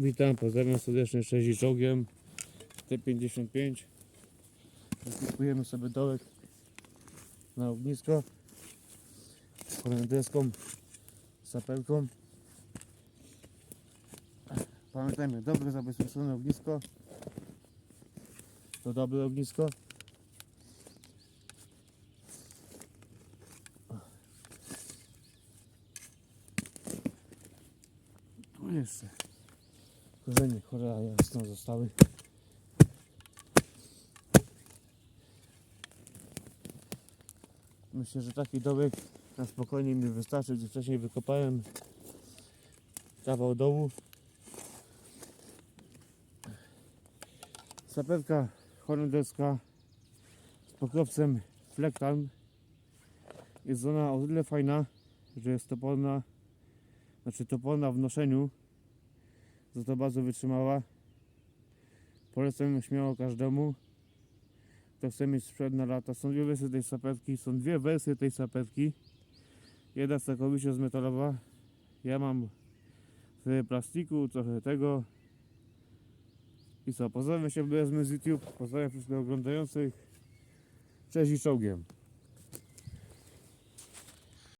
Witam, pozdrawiam serdecznie, cześć i czołgiem. T55 Zakupujemy sobie dołek na ognisko. Deską, sapełką Pamiętajmy, dobre zabezpieczone ognisko. To dobre ognisko. Tu jeszcze korzenie cholera jasno zostały. Myślę, że taki dołek na spokojnie mi wystarczy, gdzie wcześniej wykopałem kawał dołu. Sapewka holenderska z pokrowcem Flektan jest ona o tyle fajna, że jest toporna, znaczy toporna w noszeniu, za to bardzo wytrzymała. Polecam śmiało każdemu, kto chce mieć sprzęt na lata. Są dwie wersje tej sapewki, są dwie wersje tej sapewki. Jedna całkowicie z metalowa. Ja mam trochę plastiku, trochę tego. I co, pozdrawiam się bez z YouTube, pozdrawiam wszystkich oglądających. Cześć i czołgiem.